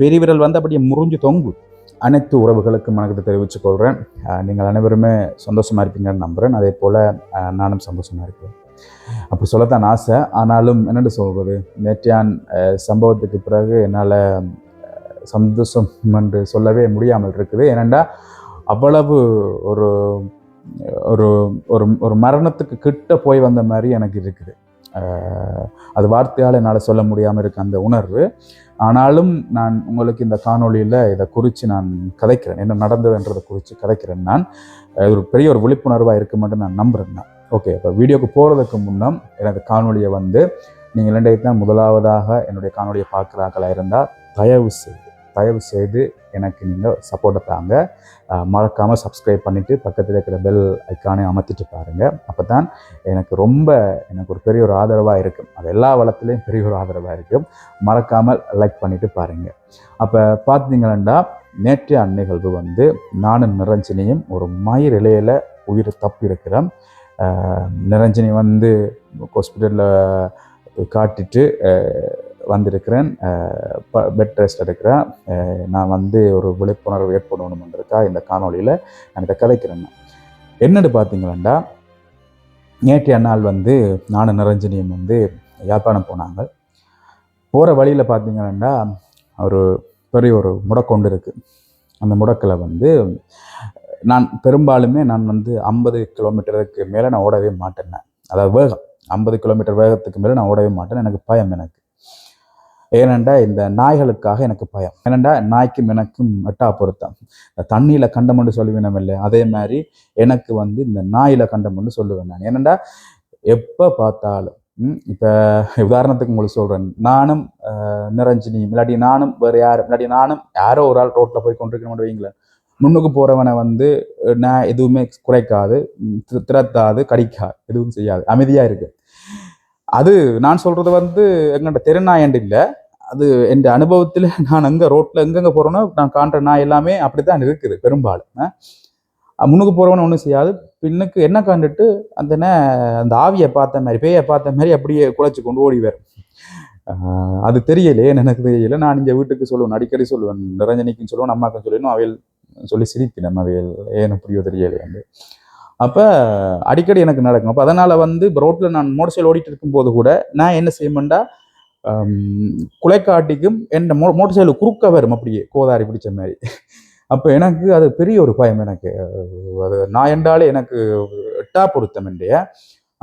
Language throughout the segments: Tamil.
பெருவிரல் வந்து அப்படியே முறிஞ்சு தொங்கு. அனைத்து உறவுகளுக்கும் வணக்கத்தை தெரிவித்துக் கொள்கிறேன் நீங்கள் அனைவருமே சந்தோஷமாக இருப்பீங்கன்னு நம்புகிறேன் அதே போல் நானும் சந்தோஷமாக இருக்கிறேன். அப்படி சொல்லத்தான் ஆசை. ஆனாலும் என்னென்னு சொல்வது? நேற்றையான் சம்பவத்துக்கு பிறகு என்னால் சந்தோஷம் என்று சொல்லவே முடியாமல் இருக்குது. ஏனெண்டா அவ்வளவு ஒரு ஒரு ஒரு ஒரு மரணத்துக்கு கிட்ட போய் வந்த மாதிரி எனக்கு இருக்குது. அது வார்த்தையால் என்னால் சொல்ல முடியாமல் இருக்க அந்த உணர்வு. ஆனாலும் நான் உங்களுக்கு இந்த காணொலியில் இதை குறித்து நான் கதைக்கிறேன். என்ன நடந்ததுன்றதை குறித்து கதைக்கிறேன் நான். ஒரு பெரிய ஒரு விழிப்புணர்வாக இருக்குமென்று நான் நம்புகிறேன் நான். ஓகே இப்போ வீடியோக்கு போகிறதுக்கு முன்னம் எனது காணொலியை வந்து நீங்கள் இன்றைக்கு தான் முதலாவதாக என்னுடைய காணொலியை பார்க்குறாங்களா இருந்தால் தயவு செய்து தயவு செய்து எனக்கு நீங்கள் சப்போர்ட்டை தாங்க. மறக்காமல் சப்ஸ்கிரைப் பண்ணிவிட்டு பக்கத்தில் இருக்கிற பெல் ஐக்கானே அமர்த்திட்டு பாருங்கள் அப்போ தான் எனக்கு ரொம்ப எனக்கு ஒரு பெரிய ஒரு ஆதரவாக இருக்கும். அது எல்லா வளத்துலேயும் பெரிய ஒரு ஆதரவாக இருக்கும். மறக்காமல் லைக் பண்ணிவிட்டு பாருங்கள் அப்போ பார்த்தீங்கன்னா நேற்றைய நிகழ்வு வந்து நானும் நிரஞ்சனியும் ஒரு மயிர் இலையில் உயிர் தப்பி இருக்கிறோம் நிரஞ்சனி வந்து ஹாஸ்பிட்டலில் காட்டிட்டு வந்திருக்கிறேன். பெட் ரெஸ்ட் எடுக்கிறேன் நான் வந்து ஒரு விழிப்புணர்வு ஏற்படணுமென்றிருக்கா இந்த காணொலியில் நான் இதை கதைக்கிறேன். என்னென்னு பார்த்தீங்களா நேற்றைய நாள் வந்து நானும் நிரஞ்சனியும் வந்து யாழ்ப்பாணம் போனாங்க. போகிற வழியில் பார்த்தீங்கன்னா ஒரு பெரிய ஒரு முடக்கொண்டு இருக்குது அந்த முடக்கில் வந்து நான் பெரும்பாலுமே நான் வந்து ஐம்பது கிலோமீட்டருக்கு மேலே நான் ஓடவே மாட்டேன் அதாவது வேகம் ஐம்பது கிலோமீட்டர் வேகத்துக்கு மேலே நான் ஓடவே மாட்டேன் எனக்கு பயம் எனக்கு. ஏனெண்டா இந்த நாய்களுக்காக எனக்கு பயம். ஏனெண்டா நாய்க்கும் எனக்கும் எட்டா பொருத்தம். தண்ணியில் கண்டம்னு சொல்லுவேன் இல்லை. அதே மாதிரி எனக்கு வந்து இந்த நாயில் கண்டம்னு சொல்லுவேன் நான். ஏனெண்டா எப்போ பார்த்தாலும் இப்போ உதாரணத்துக்கு உங்களுக்கு சொல்கிறேன் நானும் நிரஞ்சினி இல்லாட்டி நானும் வேறு யார் இல்லாட்டி நானும் யாரோ ஒரு ஆள் ரோட்டில் போய் கொண்டிருக்கணும் வைங்களேன் முன்னுக்கு போகிறவனை வந்து நான் எதுவுமே குறைக்காது திரத்தாது கடிக்காது எதுவும் செய்யாது. அமைதியாக இருக்கு. அது நான் சொல்கிறது வந்து எங்கள்கிட்ட தெருநாயண்டு இல்லை. அது என் அனுபவத்தில் நான் எங்கே ரோட்டில் எங்கெங்கே போகிறேனோ நான் காண்ற நாய் எல்லாமே அப்படி தான் இருக்குது பெரும்பாலும். முன்னுக்கு போகிறவனு ஒன்றும் செய்யாது. பின்னுக்கு என்ன கண்டுட்டு அந்த அந்த ஆவியை பார்த்த மாதிரி பேயை பார்த்த மாதிரி அப்படியே குலைச்சி கொண்டு ஓடி வரும். அது தெரியலையே எனக்கு தெரியல. நான் இங்கே வீட்டுக்கு சொல்லுவேன் அடிக்கடி சொல்லுவேன் நிரஞ்சனிக்கும் சொல்லுவேன் அம்மாக்கும் சொல்லுவேன் அவையல் சொல்லி சிரிப்பினேன் நம்ம அவையல் ஏன்னு புரியோ தெரியலையே வந்து. அப்போ அடிக்கடி எனக்கு நடக்கும். அப்போ அதனால் வந்து இப்போ ரோட்டில் நான் மோட்டர் சைக்கிள் ஓடிட்டு இருக்கும்போது கூட நான் என்ன செய்யமெண்டா குலைக்காட்டிக்கும் என் மோ மோட்டர் சைக்கிள் குறுக்க வரும் அப்படியே கோதாரி பிடிச்ச மாதிரி. அப்போ எனக்கு அது பெரிய ஒரு பயம் எனக்கு. அது நான் என்றாலே எனக்கு எட்டா பொருத்தம் இல்லையா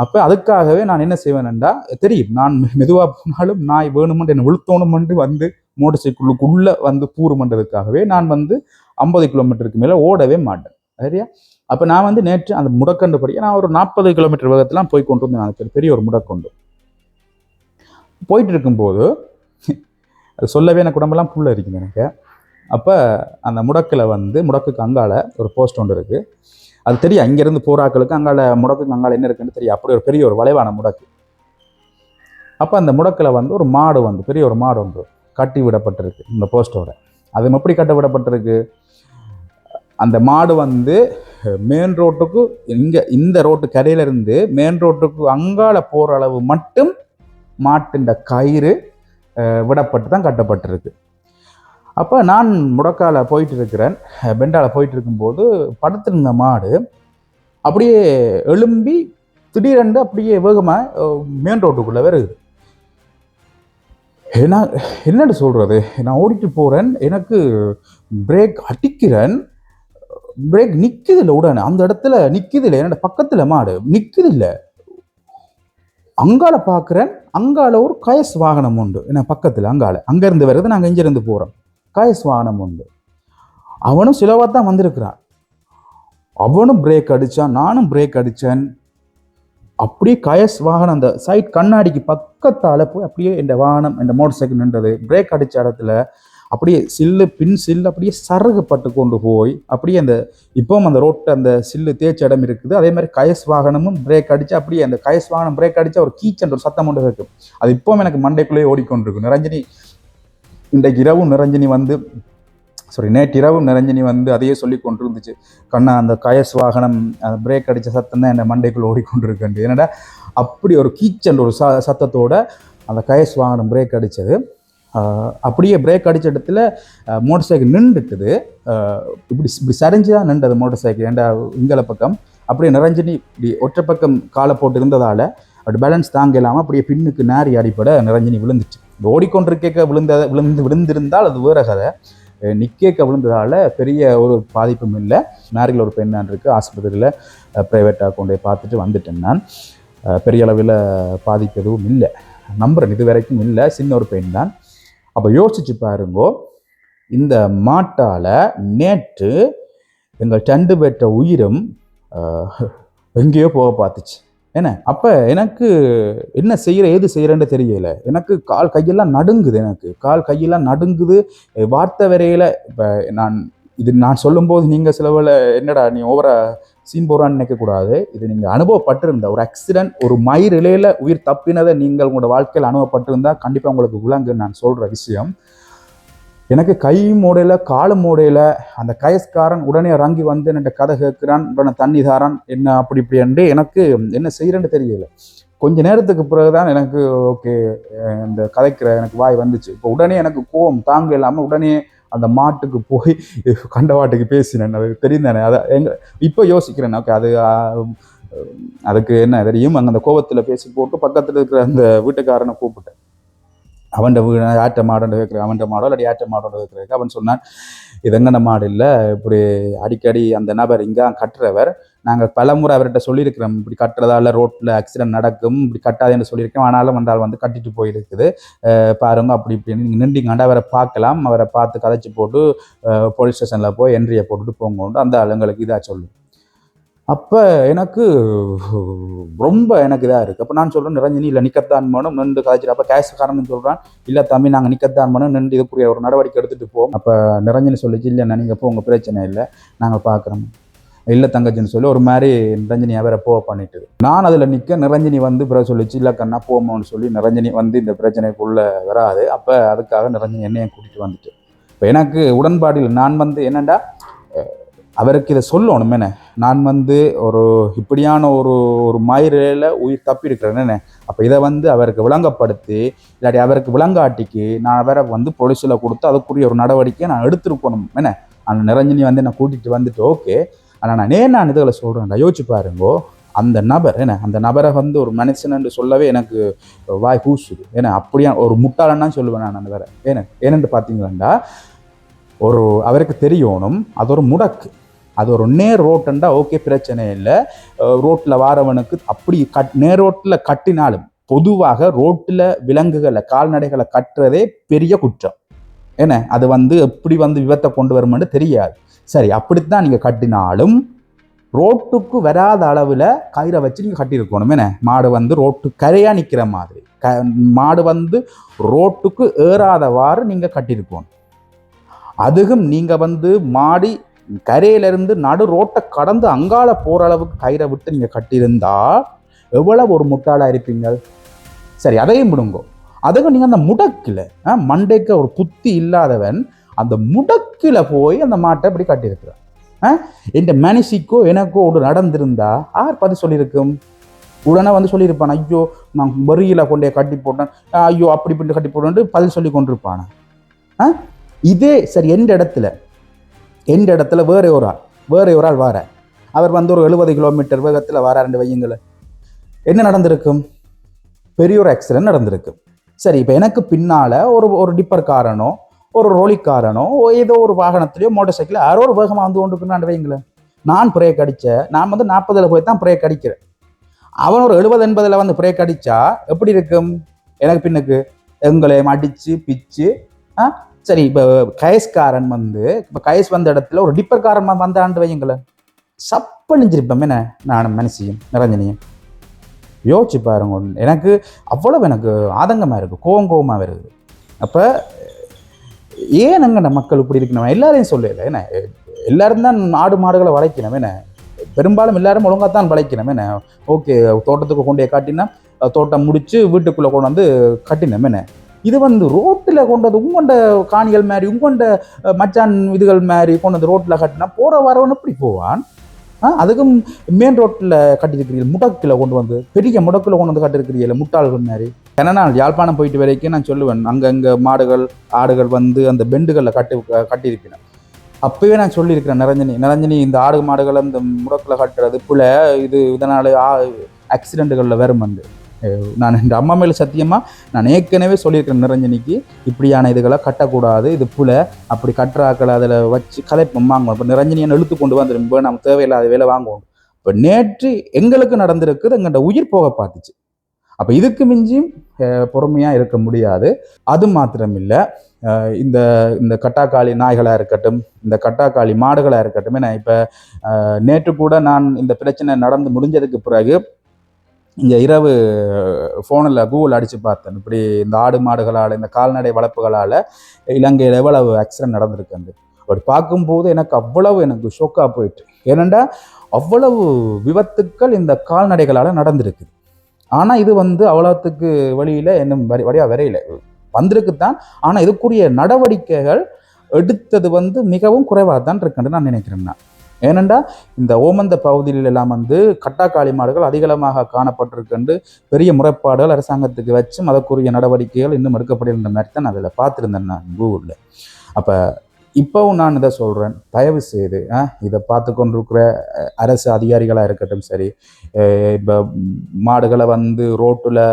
அப்போ அதுக்காகவே நான் என்ன செய்வேன்டா தெரியும். நான் மெதுவாக போனாலும் நாய் வேணுமென்று என்னை உளுத்தோணுமென்று வந்து மோட்டர் சைக்கிளுக்குள்ளே வந்து கூறுமன்றதுக்காகவே நான் வந்து ஐம்பது கிலோமீட்டருக்கு மேலே ஓடவே மாட்டேன். சரியா? அப்போ நான் வந்து நேற்று அந்த முடக்கண்டு படி நான் ஒரு நாற்பது கிலோமீட்டர் வேகத்தெலாம் போய் கொண்டு வந்தேன் எனக்கு பெரிய ஒரு முடக்கொண்டு. போயிட்டு இருக்கும்போது அது சொல்லவே எனக்கு உடம்பெல்லாம் புல்ல இருக்குங்க எனக்கு. அப்போ அந்த முடக்கில் வந்து முடக்குக்கு அங்கால ஒரு போஸ்ட் ஒன்று இருக்குது அது தெரியும் இங்கேருந்து போராக்களுக்கு அங்கால முடக்குக்கு அங்கால என்ன இருக்குன்னு தெரியும். அப்படி ஒரு பெரிய ஒரு வளைவான முடக்கு. அப்போ அந்த முடக்கில் வந்து ஒரு மாடு வந்து பெரிய ஒரு மாடு ஒன்று கட்டி விடப்பட்டிருக்கு இந்த போஸ்டோட அது எப்படி கட்ட விடப்பட்டிருக்கு? அந்த மாடு வந்து மெயின் ரோட்டுக்கு இங்கே இந்த ரோட்டு கடையிலேருந்து மெயின் ரோட்டுக்கு அங்கால போகிற அளவு மட்டும் மாட்டின் கயிறு விடப்பட்டு தான் கட்டப்பட்டிருக்கு. அப்போ நான் முடக்கால போயிட்டு இருக்கிறேன் பெண்டால போயிட்டு இருக்கும்போது படுத்திருந்த மாடு அப்படியே எழும்பி திடீரென்று அப்படியே வேகமாக மெயின் ரோட்டுக்குள்ளே வருது. ஏன்னா என்னென்னு சொல்கிறது நான் ஓடிட்டு போகிறேன் எனக்கு பிரேக் அடிக்கிறேன். பிரேக் நிற்குது இல்லை உடனே. அந்த இடத்துல நிற்குது இல்லை என்னோட பக்கத்தில் மாடு. நிற்குது இல்லை அங்கால பார்க்குறேன் அங்கால ஒரு கயஸ் வாகனம் உண்டு. என்ன பக்கத்தில் அங்கால. அங்கேருந்து வருது நாங்கள் இங்கேருந்து போகிறோம் கயஸ் வாகனம் உண்டு. அவனும் சிலவாக தான் வந்திருக்கிறான். அவனும் பிரேக் அடித்தான் நானும் பிரேக் அடித்தேன் அப்படியே கயஸ் வாகனம் அந்த சைட் கண்ணாடிக்கு பக்கத்தால் போய் அப்படியே இந்த வாகனம் இந்த மோட்டர் சைக்கிள் நின்றது. பிரேக் அடித்த இடத்துல அப்படியே சில்லு பின் சில்லு அப்படியே சருகுப்பட்டு கொண்டு போய் அப்படியே அந்த இப்பவும் அந்த ரோட்டை அந்த சில்லு தேய்ச்ச இடம் இருக்குது. அதே மாதிரி கயஸ் வாகனமும் பிரேக் அடிச்சு அப்படியே அந்த கயஸ் வாகனம் பிரேக் அடிச்சா ஒரு கீச்சன் ஒரு சத்தம் ஒன்று இருக்கும் அது இப்பவும் எனக்கு மண்டைக்குள்ளேயே ஓடிக்கொண்டிருக்கும். நிரஞ்சனி இன்றைக்கு இரவும் நிரஞ்சனி வந்து சாரி நேற்று இரவும் நிரஞ்சனி வந்து அதையே சொல்லி கொண்டு இருந்துச்சு கண்ணா அந்த கயஸ் வாகனம் அந்த பிரேக் அடித்த சத்தம் தான் என்னை மண்டைக்குள்ளே ஓடிக்கொண்டிருக்கேன் என்னடா அப்படி ஒரு கீச்சன் ஒரு ச சத்தத்தோட அந்த கயஸ் வாகனம் பிரேக் அடித்தது அப்படியே பிரேக் அடிச்ச இடத்துல மோட்டர் சைக்கிள் நின்றுட்டுது இப்படி இப்படி சரிஞ்சு தான் நின்றது மோட்டர் சைக்கிள் ஏண்டா இங்கல பக்கம்? அப்படியே நிறைஞ்சு இப்படி ஒற்றை பக்கம் காலை போட்டு இருந்ததால் அப்படி பேலன்ஸ் தாங்க இல்லாமல் அப்படியே பின்னுக்கு நாரி அடிப்பட நிறைஞ்சு விழுந்துச்சு. இந்த ஓடிக்கொண்டிருக்க விழுந்த விழுந்து விழுந்திருந்தால் அது வேற கதை. நிக்கேக்க விழுந்ததால் பெரிய ஒரு பாதிப்பும் இல்லை. நேரில் ஒரு பெண்ணான் இருக்குது ஆஸ்பத்திரியில் ப்ரைவேட்டாக கொண்டு போய் பார்த்துட்டு வந்துட்டேன் நான். பெரிய அளவில் பாதிப்பு எதுவும் இல்லை. நம்புறேன் இது வரைக்கும் இல்லை. சின்ன ஒரு பெண் தான். அப்போ யோசிச்சு பாருங்கோ இந்த மாட்டால் நேற்று எங்கள் டண்டு பெற்ற உயிரும் எங்கேயோ போக பார்த்துச்சு. என்ன? அப்போ எனக்கு என்ன செய்கிற ஏது செய்கிறேன்னு தெரியல. எனக்கு கால் கையெல்லாம் நடுங்குது எனக்கு. கால் கையெல்லாம் நடுங்குது. வார்த்தை வரையில் இப்போ நான் இது நான் சொல்லும்போது நீங்கள் சிலவில் என்னடா நீ ஓவரா சீன் போடுறான்னு நினைக்கக்கூடாது இது நீங்கள் அனுபவப்பட்டிருந்த ஒரு ஆக்சிடென்ட் ஒரு மயிர் உயிர் தப்பினதை நீங்கள் உங்களோட வாழ்க்கையில் அனுபவப்பட்டிருந்தால் கண்டிப்பாக உங்களுக்கு விளங்கு நான் சொல்கிற விஷயம். எனக்கு கை மூடையில் காலு மூடையில் அந்த கயஸ்காரன் உடனே இறங்கி வந்து என்கிட்ட கதை கேட்குறான் உடனே தண்ணி தாரான் என்ன அப்படி இப்படி என்று எனக்கு என்ன செய்கிறேன்னு தெரியல. கொஞ்ச நேரத்துக்கு பிறகு தான் எனக்கு ஓகே இந்த கதைக்கிற எனக்கு வாய் வந்துச்சு. இப்போ உடனே எனக்கு கோவம் தாங்க இல்லாமல் உடனே அந்த மாட்டுக்கு போய் கண்ட மாட்டுக்கு பேசினேன் தெரிந்தானே? தெரியும் தானே அதை எங்க இப்போ யோசிக்கிறேன். ஓகே அது அதுக்கு என்ன தெரியும்? அங்கே அந்த கோபத்தில் பேசி போட்டு பக்கத்தில் இருக்கிற அந்த வீட்டுக்காரனை கூப்பிட்டேன். அவன்ட வீடு ஆட்ட மாடோட வைக்கிறேன் அவன்ட மாடோ இல்லாட்டி ஆட்ட மாடோட வைக்கிறதுக்கு அவன் சொன்னான் இது எங்கன மாடு இல்லை? இப்படி அடிக்கடி அந்த நபர் இங்கே கட்டுறவர் நாங்கள் பலமுறை அவர்கிட்ட சொல்லியிருக்கிறோம் இப்படி கட்டுறதால ரோட்டில் ஆக்சிடென்ட் நடக்கும் இப்படி கட்டாதுன்னு சொல்லியிருக்கோம் ஆனாலும் அந்த ஆள் வந்து கட்டிட்டு போயிருக்குது. பாருங்க அப்படி இப்படின்னு நீங்கள் நின்றீங்கண்டா அவரை பார்க்கலாம். அவரை பார்த்து கதைச்சி போட்டு போலீஸ் ஸ்டேஷனில் போய் என்ட்ரியை போட்டுட்டு போங்கோண்டு அந்த ஆளுங்களுக்கு இதாக சொல்லும் அப்போ எனக்கு ரொம்ப எனக்கு இதாக இருக்குது அப்போ நான் சொல்கிறேன் நிரஞ்சனி இல்லை நிக்கத்தான் மனம் நின்று கதைச்சிட்டு அப்போ காரணம்னு சொல்கிறான் இல்லை தம்பி நாங்கள் நிக்கத்தான் மனம் நின்று இதுக்குரிய ஒரு நடவடிக்கை எடுத்துகிட்டு போவோம். அப்போ நிரஞ்சனி சொல்லிச்சு இல்லைண்ணா நீங்கள் இப்போ உங்கள் பிரச்சனை இல்லை. நாங்கள் பார்க்குறோம். இல்லை தங்கச்சின்னு சொல்லி ஒரு மாதிரி நிரஞ்சனி அவரை போக பண்ணிட்டு நான் அதில் நிற்க நிரஞ்சனி வந்து பிறகு சொல்லிச்சு இல்லை கண்ணா போமோன்னு சொல்லி நிரஞ்சனி வந்து இந்த பிரச்சனைக்குள்ளே வராது. அப்போ அதுக்காக நிரஞ்சனி என்னையும் கூட்டிகிட்டு வந்துட்டு. இப்போ எனக்கு உடன்பாடில் நான் வந்து என்னண்டா அவருக்கு இதை சொல்லணும் என்ன? நான் வந்து ஒரு இப்படியான ஒரு ஒரு மயிரில் உயிர் தப்பி இருக்கிறேன் என்ன? அப்போ இதை வந்து அவருக்கு விளங்கப்படுத்தி இல்லாட்டி அவருக்கு விளங்காட்டிக்கு நான் அவரை வந்து பொலிஸில் கொடுத்து அதுக்குரிய ஒரு நடவடிக்கையை நான் எடுத்திருக்கணும் என்ன? அந்த நிரஞ்சனி வந்து என்னை கூட்டிகிட்டு வந்துட்டு ஓகே ஆனால் நான் ஏன் நான் இதில் சொல்கிறேன் யோசிச்சு பாருங்கோ. அந்த நபர் என்ன? அந்த நபரை வந்து ஒரு மனுஷன் என்று சொல்லவே எனக்கு வாய் பூசுது. ஏன்னா அப்படியா ஒரு முட்டாளன்னா சொல்லுவேன் நான் அந்த வேற ஏன்னா ஏனென்று பார்த்தீங்களா ஒரு அவருக்கு தெரியணும். அது ஒரு முடக்கு. அது ஒரு நேர் ரோட்டுண்டா ஓகே பிரச்சனை இல்லை. ரோட்டில் வாரவனுக்கு அப்படி கட் நேர் ரோட்டில் கட்டினாலும் பொதுவாக ரோட்டில் விலங்குகளை கால்நடைகளை கட்டுறதே பெரிய குற்றம். என்ன? அது வந்து எப்படி வந்து விபத்தை கொண்டு வருமென்னு தெரியாது. சரி அப்படித்தான் நீங்கள் கட்டினாலும் ரோட்டுக்கு வராத அளவில் கயிறை வச்சு நீங்கள் கட்டியிருக்கணும். என்ன? மாடு வந்து ரோட்டு கரையாக நிற்கிற மாதிரி. க மாடு வந்து ரோட்டுக்கு ஏறாதவாறு நீங்கள் கட்டியிருக்கணும். அதுவும் நீங்கள் வந்து மாடி கரையிலிருந்து நடு ரோட்டை கடந்து அங்கால போகிற அளவுக்கு கயிறை விட்டு நீங்கள் கட்டியிருந்தால் எவ்வளவு ஒரு முட்டாளாக இருப்பீங்க சரி அதையும் விடுங்கோ அதுக்கு நீங்கள் அந்த முடக்கில் மண்டைக்கு ஒரு புத்தி இல்லாதவன் அந்த முடக்கில் போய் அந்த மாட்டை இப்படி கட்டியிருக்கிறான். ஆ இந்த மனுஷிக்கோ எனக்கோ ஒரு நடந்திருந்தா ஆர் பதில் சொல்லியிருக்கும்? உடனே வந்து சொல்லியிருப்பான் ஐயோ நான் வரியில் கொண்டே கட்டி போட்டேன். ஐயோ அப்படி இப்படி கட்டி போட்டேன்ட்டு பதில் சொல்லி கொண்டிருப்பானா. ஆ இதே சரி எந்த இடத்துல? எந்த இடத்துல? வேற ஒரு ஆள் வேற ஒரு ஆள் வார. அவர் வந்து ஒரு எழுபது கிலோமீட்டர் வேகத்தில் வார ரெண்டு வையுங்களை என்ன நடந்திருக்கும்? பெரிய ஒரு ஆக்சிடென்ட் நடந்திருக்கு. சரி இப்போ எனக்கு பின்னால் ஒரு ஒரு டிப்பர்காரனோ ஒரு ரோலிக்காரனோ ஏதோ ஒரு வாகனத்திலையோ மோட்டர் சைக்கிள் யாரோ ஒரு வேகமாக வந்து கொண்டு நான் வைங்களேன். நான் பிரேக் அடித்தேன் நான் வந்து நாற்பதில் போய் தான் பிரேக் அடிக்கிறேன். அவன் ஒரு எழுபது எண்பதில் வந்து பிரேக் அடித்தா எப்படி இருக்கும்? எனக்கு பின்னுக்கு எங்களையும் அடித்து பிச்சு ஆ? சரி இப்போ கயஸ்காரன் வந்து இப்போ கயஸ் வந்த இடத்துல ஒரு டிப்பர்காரன் வந்து வந்தாண்டு வையுங்களேன். சப்பழிஞ்சிருப்பேன் என்ன? நான் மனசியும் நிரஞ்சனியும். யோசிச்சு பாருங்க. எனக்கு அவ்வளவு எனக்கு ஆதங்கமாக இருக்குது கோவம் கோவமாக வருது. அப்போ ஏன் அங்கே நம்ம மக்கள் இப்படி இருக்கணும்? எல்லாரையும் சொல்லல என்ன? எல்லாரும் தான் ஆடு மாடுகளை வளைக்கணும் என்ன? பெரும்பாலும் எல்லாரும் ஒழுங்காக தான் வளைக்கணும் என்ன? ஓகே தோட்டத்துக்கு கொண்டே காட்டினா தோட்டம் முடித்து வீட்டுக்குள்ளே கொண்டு வந்து கட்டினோம் என்ன? இது வந்து ரோட்டில் கொண்டு வந்து உங்கொண்ட காணிகள் மாதிரி உங்கொண்ட மச்சான் இதுகள் மாதிரி கொண்டு வந்து ரோட்டில் கட்டினா போகிற வரவன் எப்படி போவான்? அதுக்கும் மெயின் ரோட்டில் கட்டியிருக்கிறீங்க முடக்கில் கொண்டு வந்து பெரிய முடக்கில் கொண்டு வந்து கட்டியிருக்கிறீர்கள் முட்டாள்கள் மாதிரி. ஏன்னா நான் யாழ்ப்பாணம் போயிட்டு வரைக்கும் நான் சொல்லுவேன் அங்கங்கே மாடுகள் ஆடுகள் வந்து அந்த பெண்டுகளில் கட்டி கட்டியிருக்கிறேன். அப்போவே நான் சொல்லியிருக்கிறேன் நிரஞ்சனி நிரஞ்சனி இந்த ஆடு மாடுகளை இந்த முடக்கில் கட்டுறது புல இது இதனால் ஆக்சிடெண்ட்டுகளில் வரும் வந்து. நான் இந்த அம்மா மேலே சத்தியமாக நான் ஏற்கனவே சொல்லியிருக்கிறேன் நிரஞ்சனிக்கு இப்படியான இதுகளை கட்டக்கூடாது இது புல அப்படி கட்டுறாக்களை அதில் வச்சு கதைப்பம் வாங்குவோம். இப்போ நிரஞ்சனியை இழுத்து கொண்டு வந்துடும் இப்போ நம்ம தேவையில்லாத வேலை வாங்குவோம். இப்போ நேற்று எங்களுக்கு நடந்திருக்குது எங்கள்கிட்ட உயிர் போக பார்த்துச்சு. அப்போ இதுக்கு மிஞ்சியும் பொறுமையாக இருக்க முடியாது. அது மாத்திரம் இல்லை இந்த இந்த கட்டாக்காளி நாய்களாக இருக்கட்டும் இந்த கட்டாக்காளி மாடுகளாக இருக்கட்டும் ஏன்னா இப்போ நேற்று கூட நான் இந்த பிரச்சனை நடந்து முடிஞ்சதுக்கு பிறகு இங்கே இரவு ஃபோனில் கூகுள் அடித்து பார்த்தேன். இப்படி இந்த ஆடு மாடுகளால் இந்த கால்நடை வளர்ப்புகளால் இலங்கையில் எவ்வளவு ஆக்சிடென்ட் நடந்திருக்கு அப்படி பார்க்கும்போது எனக்கு அவ்வளவு எனக்கு ஷோக்காக போயிட்டு. ஏனெண்டா அவ்வளவு விபத்துக்கள் இந்த கால்நடைகளால் நடந்திருக்கு. ஆனால் இது வந்து அவ்வளோத்துக்கு வழியில் இன்னும் வரி வழியாக வரையில. வந்திருக்குத்தான். ஆனால் இதுக்குரிய நடவடிக்கைகள் எடுத்தது வந்து மிகவும் குறைவாக தான் இருக்குன்னு நான் நினைக்கிறேன்னா ஏனெண்டா இந்த ஓமந்த பகுதியில் எல்லாம் வந்து கட்டாக்காளி மாடுகள் அதிகளமாக காணப்பட்டிருக்கின்ற பெரிய முறைப்பாடுகள் அரசாங்கத்துக்கு வச்சும் அதற்குரிய நடவடிக்கைகள் இன்னும் எடுக்கப்படுகின்ற மாதிரி தான் நான் அதில் பார்த்துருந்தேன் நான் கூகுளில் அப்போ இப்போவும் நான் இதை சொல்கிறேன் தயவு செய்து இதை பார்த்து கொண்டிருக்கிற அரசு அதிகாரிகளாக இருக்கட்டும் சரி இப்போ மாடுகளை வந்து ரோட்டில்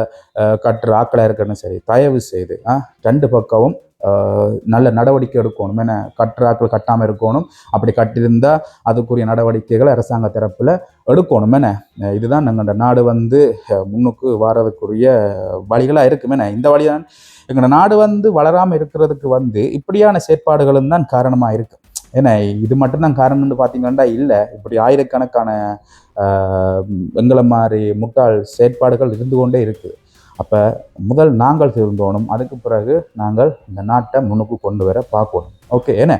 கட்டுற ஆக்களாக இருக்கட்டும் சரி தயவு செய்து ரெண்டு பக்கமும் நல்ல நடவடிக்கை எடுக்கணும். என்ன கட்டுறாக்கள் கட்டாமல் இருக்கணும். அப்படி கட்டியிருந்தால் அதுக்குரிய நடவடிக்கைகளை அரசாங்க தரப்பில் எடுக்கணும். என்ன இதுதான் எங்களோட நாடு வந்து முன்னுக்கு வாரதுக்குரிய வழிகளாக இருக்குமே. என்ன இந்த வழிதான் எங்களோட நாடு வந்து வளராமல் இருக்கிறதுக்கு வந்து இப்படியான செயற்பாடுகளும் தான் காரணமாக இருக்கு. ஏன்னா இது மட்டும்தான் காரணம்னு பார்த்தீங்கன்னா இல்லை. இப்படி ஆயிரக்கணக்கான எங்களை மாதிரி முட்டாள் செயற்பாடுகள் இருந்து கொண்டே இருக்குது அப்போ முதல் நாங்கள் திருந்தோணும். அதுக்கு பிறகு நாங்கள் இந்த நாட்டை முன்னுக்கு கொண்டு வர பார்க்கணும். ஓகே என்ன?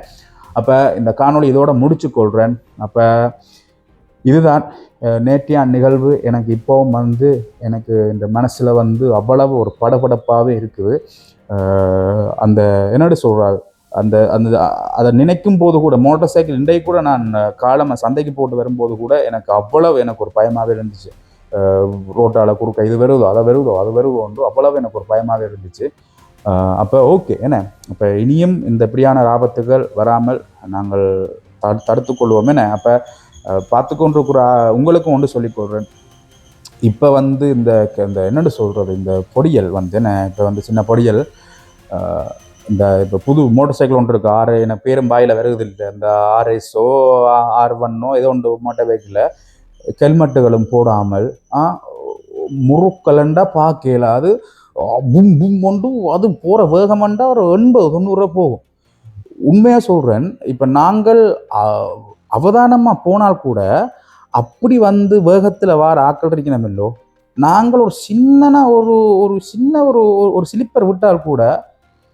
அப்போ இந்த காணொளி இதோட முடிச்சு கொள்கிறேன் அப்போ இதுதான் நேற்றியான் நிகழ்வு. எனக்கு இப்போவும் வந்து எனக்கு இந்த மனசில் வந்து அவ்வளவு ஒரு படபடப்பாகவே இருக்குது. அந்த என்னடி சொல்கிறார் அந்த அந்த அதை நினைக்கும் போது கூட மோட்டார் சைக்கிள் இன்றைக்கு கூட நான் காலமாக சந்தைக்கு போட்டு வரும்போது கூட எனக்கு அவ்வளவு எனக்கு ஒரு பயமாகவே இருந்துச்சு. ரோட்டால் குறுக்க இது வருதோ அதை வருதோ அது வருதோன்று அவ்வளவு எனக்கு ஒரு பயமாகவே இருந்துச்சு. அப்போ ஓகே என்ன? அப்போ இனியும் இந்த இப்படியான ஆபத்துகள் வராமல் நாங்கள் தடு தடுத்து கொள்வோம். என்ன? அப்போ பார்த்து கொண்டிருக்கிற உங்களுக்கும் ஒன்று சொல்லி போடுறேன் இப்போ வந்து இந்த இந்த என்னென்னு சொல்கிறது இந்த பொடியல் வந்து என்ன? இப்போ வந்து சின்ன பொடியல் இந்த இப்போ புது மோட்டார் சைக்கிள் ஒன்று இருக்குது ஆறு எனக்கு பேரும் பாயில் வருகிறது இல்லை இந்த ஆர்எஸ்ஸோ ஆர் ஒன்னோ ஏதோ ஒன்று மோட்டார் வெஹிக்கிளில் ஹெல்மெட்டுகளும் போடாமல் முறுக்கலண்டா பார்க்கல அது பும் பும் ஒன்று அது போகிற வேகமண்டா ஒரு எண்பது தொண்ணூறு போகும். உண்மையாக சொல்கிறேன் இப்போ நாங்கள் அவதானமாக போனால் கூட அப்படி வந்து வேகத்தில் வார ஆக்கள் இருக்கணுமில்லோ நாங்கள் ஒரு சின்னனா ஒரு ஒரு சின்ன ஒரு ஒரு- ஸ்லிப்பர் விட்டால் கூட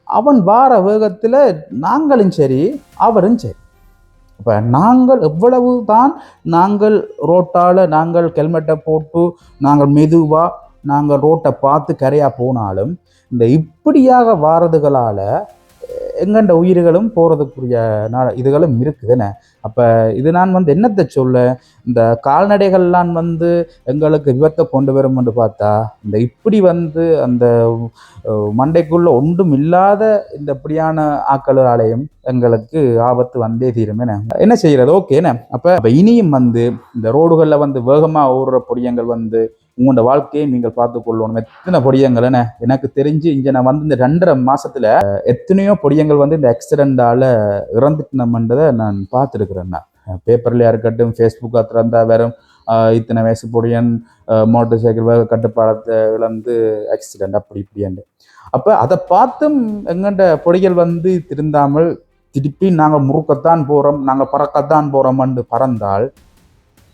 அவன் வார வேகத்தில் நாங்களும் சரி அவரும் சரி. இப்போ நாங்கள் எவ்வளவு தான் நாங்கள் ரோட்டால் நாங்கள் ஹெல்மெட்டை போட்டு நாங்கள் மெதுவாக நாங்கள் ரோட்டை பார்த்து கரையாக போனாலும் இந்த இப்படியாக வாரதுகளால் எங்கண்ட உயிர்களும் போகிறதுக்குரிய நா இதுகளும் இருக்குதுன்னு அப்போ இது நான் வந்து என்னத்தை சொல்ல? இந்த கால்நடைகள்லாம் வந்து எங்களுக்கு விபத்தை கொண்டு வரும்னு பார்த்தா இந்த இப்படி வந்து அந்த மண்டைக்குள்ளே ஒன்றும் இல்லாத இந்த இப்படியான ஆக்களாலையும் எங்களுக்கு ஆபத்து வந்தே தீரும் என்ன என்ன செய்கிறது ஓகேண்ணே அப்போ அப்போ இனியும் வந்து இந்த ரோடுகளில் வந்து வேகமாக ஓடுற பொடியங்கள் வந்து உங்களோட வாழ்க்கையை நீங்கள் பார்த்து கொள்ளணும். எத்தனை பொடியங்கள் எனக்கு தெரிஞ்சு இங்கே நான் வந்து இந்த ரெண்டரை மாசத்துல எத்தனையோ பொடியங்கள் வந்து இந்த ஆக்சிடென்டால இறந்துட்டோம்ன்றதை நான் பார்த்துருக்குறேன் நான். பேப்பர்லையா இருக்கட்டும் ஃபேஸ்புக்காக திறந்தா வெறும் இத்தனை வயசு பொடியன் மோட்டர் சைக்கிள் கட்டுப்பாடத்தை இழந்து ஆக்சிடென்ட் அப்படி இப்படின்னு அப்போ அதை பார்த்தும் எங்கண்ட பொடிகள் வந்து திருந்தாமல் திருப்பி நாங்கள் முறுக்கத்தான் போகிறோம் நாங்கள் பறக்கத்தான் போகிறோம்னு பறந்தால்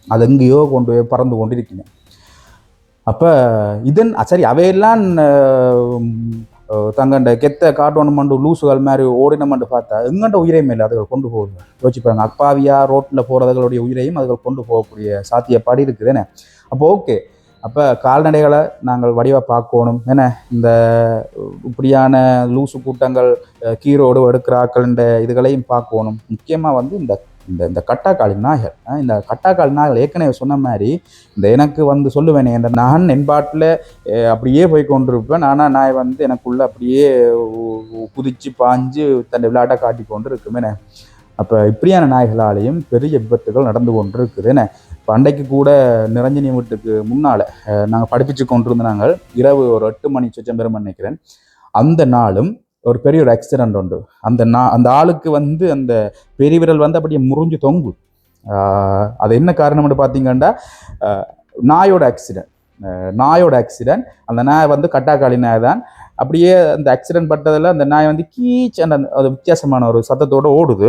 அது எங்கேயோ கொண்டு போய் பறந்து கொண்டு இருக்கீங்க அப்போ இதன் சரி அவையெல்லாம் தங்கண்ட கெத்த காட்டோணுமெண்டு லூசுகள் மாதிரி ஓடினமெண்டு பார்த்தா எங்கண்ட உயிரை மேலே அதுகள் கொண்டு போகுது. யோசிச்சு பாருங்க அப்பாவியா ரோட்டில் போகிறதுகளுடைய உயிரையும் அதுகள் கொண்டு போகக்கூடிய சாத்தியப்பாடு இருக்குதுன்னு அப்போ ஓகே. அப்போ கால்நடைகளை நாங்கள் வடிவாக பார்க்கணும் என்ன? இந்த இப்படியான லூசு கூட்டங்கள் கீரோடு எடுக்கிற ஆக்கள்ன்ற இதுகளையும் பார்க்கணும். முக்கியமாக வந்து இந்த இந்த இந்த கட்டாக்காளி நாயகர் இந்த கட்டாக்காளி நாயகர் ஏற்கனவே சொன்ன மாதிரி இந்த எனக்கு வந்து சொல்லுவேனே இந்த நான் என்பாட்டில் அப்படியே போய் கொண்டிருப்பேன். ஆனால் நான் வந்து எனக்குள்ளே அப்படியே குதிச்சு பாஞ்சு தன்னை விளையாட்டை காட்டி கொண்டு இருக்குமே அப்போ இப்படியான நாய்களாலேயும் பெரிய விபத்துகள் நடந்து கொண்டு இருக்குது என்ன இப்போ கூட நிரஞ்சனி வீட்டுக்கு முன்னால் நாங்கள் படிப்பிச்சு கொண்டிருந்த நாங்கள் இரவு ஒரு எட்டு மணி சுச்சம் பெருமை நினைக்கிறேன். அந்த நாளும் ஒரு பெரிய ஒரு ஆக்சிடெண்ட் உண்டு. அந்த நா அந்த ஆளுக்கு வந்து அந்த பெரிய விரல் வந்து அப்படியே முறிஞ்சு தொங்கு. அது என்ன காரணம்னு பார்த்தீங்கன்னா நாயோட ஆக்சிடென்ட் நாயோட ஆக்சிடெண்ட் அந்த நாய் வந்து கட்டாக்காளி நாய் தான். அப்படியே அந்த ஆக்சிடெண்ட் பட்டதில் அந்த நாய் வந்து கீச் அந்த அது வித்தியாசமான ஒரு சத்தத்தோடு ஓடுது.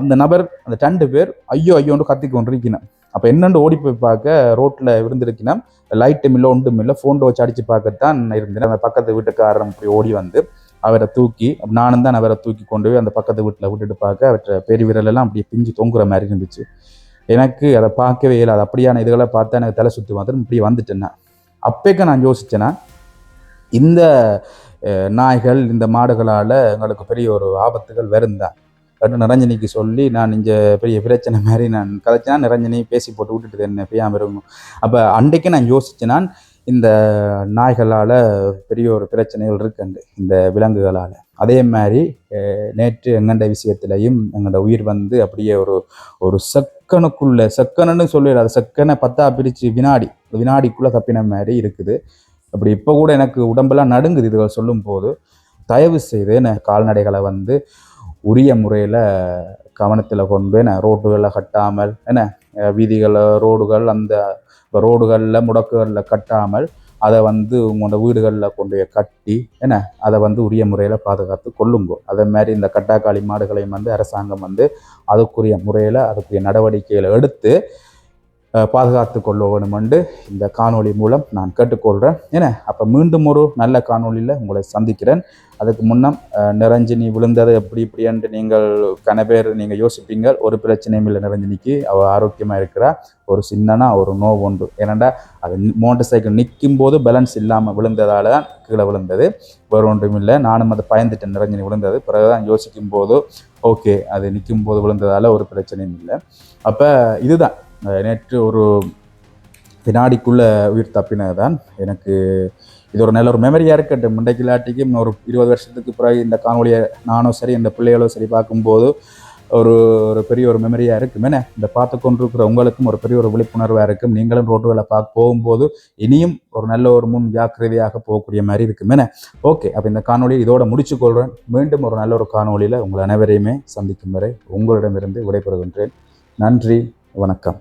அந்த நபர் அந்த ரெண்டு பேர் ஐயோ ஐயோன்னு கத்தி கொண்டிருக்கணும் அப்போ என்னென்று ஓடி போய் பார்க்க ரோட்டில் இருந்திருக்கணும் லைட்டும் இல்லை ஒன்றும் இல்லை. ஃபோன் வச்சு அடித்து பார்க்கத்தான் இருந்தேன் அந்த பக்கத்து வீட்டுக்காரன் போய் ஓடி வந்து அவரை தூக்கி நானும் தான் அவரை தூக்கி கொண்டு போய் அந்த பக்கத்து வீட்டில் விட்டுட்டு பார்க்க அவற்றை பெரிய விரலெல்லாம் அப்படியே பிஞ்சு தொங்குற மாதிரி இருந்துச்சு. எனக்கு அதை பார்க்கவே இல்லை அது அப்படியான இதுகளை பார்த்தா எனக்கு தலை சுற்றி வந்துடும் இப்படி வந்துட்டேன்னா. நான். அப்பேக்க நான் யோசித்தேன்னா இந்த நாய்கள் இந்த மாடுகளால் எங்களுக்கு பெரிய ஒரு ஆபத்துகள் வருந்தான் அப்படின்னு நிரஞ்சனிக்கு சொல்லி நான் இங்கே பெரிய பிரச்சனை மாதிரி நான் கதைச்சினா நிரஞ்சனி பேசி போட்டு விட்டுட்டு என்ன பெய்யாமல் இருக்கும். அப்போ அன்றைக்கு நான் யோசிச்சேன் நான் இந்த நாய்களால் பெரிய ஒரு பிரச்சனைகள் இருக்குண்டு இந்த விலங்குகளால். அதே மாதிரி நேற்று எங்கண்ட விஷயத்துலையும் எங்களோட உயிர் வந்து அப்படியே ஒரு ஒரு செக்கனுக்குள்ள செக்கனுன்னு சொல்லிடாது செக்கனை பத்தா பிரித்து வினாடி வினாடிக்குள்ளே தப்பின மாதிரி இருக்குது. அப்படி இப்போ கூட எனக்கு உடம்பெல்லாம் நடுங்குது இதுகள் சொல்லும்போது. தயவு செய்து என்ன கால்நடைகளை வந்து உரிய முறையில் கவனத்தில் கொண்டு என்ன ரோட்டுகளை கட்டாமல் என்ன வீதிகளை வீதிகள் ரோடுகள் அந்த இப்போ ரோடுகளில் முடக்குகளில் கட்டாமல் அதை வந்து உங்களோட வீடுகளில் கொண்டு போய் கட்டி என்ன? அதை வந்து உரிய முறையில் பாதுகாத்து கொள்ளுங்கோ. அதே மாதிரி இந்த கட்டாக்காளி மாடுகளையும் வந்து அரசாங்கம் வந்து அதுக்குரிய முறையில் அதுக்குரிய நடவடிக்கைகளை எடுத்து பாதுகாத்து கொள்ள இந்த காணொளி மூலம் நான் கேட்டுக்கொள்கிறேன் என்ன? அப்போ மீண்டும் ஒரு நல்ல காணொளியில் உங்களை சந்திக்கிறேன். அதுக்கு முன்னம் நிரஞ்சினி விழுந்தது எப்படி இப்படி என்று நீங்கள் கன பேர் நீங்கள் யோசிப்பீங்க ஒரு பிரச்சனையும் இல்லை நிரஞ்சினிக்கு அவள் ஆரோக்கியமாக இருக்கிறா. ஒரு சின்னனா ஒரு நோவு உண்டு. ஏனண்டா அது மோட்டர் சைக்கிள் நிற்கும் போது பேலன்ஸ் இல்லாமல் விழுந்ததால் தான் கீழே விழுந்தது. வேறு ஒன்றும் இல்லை. நானும் அதை பயந்துட்டேன். நிரஞ்சனி விழுந்தது. பிறகுதான் யோசிக்கும் போது ஓகே அது நிற்கும் போது விழுந்ததால் ஒரு பிரச்சனையும் இல்லை. அப்போ இதுதான். நேற்று ஒரு வினாடிக்குள்ளே உயிர் தப்பினது தான் எனக்கு இது ஒரு நல்ல ஒரு மெமரியாக இருக்கட்டும். முண்டைக்கு இல்லாட்டிக்கும் ஒரு இருபது வருஷத்துக்கு பிறகு இந்த காணொலியை நானும் சரி இந்த பிள்ளைகளோ சரி பார்க்கும்போது ஒரு ஒரு பெரிய ஒரு மெமரியாக இருக்கும். என்ன? இந்த பார்த்து கொண்டிருக்கிற உங்களுக்கும் ஒரு பெரிய ஒரு விழிப்புணர்வாக இருக்கும். நீங்களும் ரோட்டு வேலை பார்க்க போகும்போது இனியும் ஒரு நல்ல ஒரு முன் ஜாக்கிரதையாக போகக்கூடிய மாதிரி இருக்கும். என்ன? ஓகே அப்போ இந்த காணொலியை இதோட முடிச்சுக்கொள்கிறேன் மீண்டும் ஒரு நல்ல ஒரு காணொலியில் உங்கள் அனைவரையுமே சந்திக்கும் வரை உங்களிடமிருந்து விடைபெறுகின்றேன். நன்றி வணக்கம்.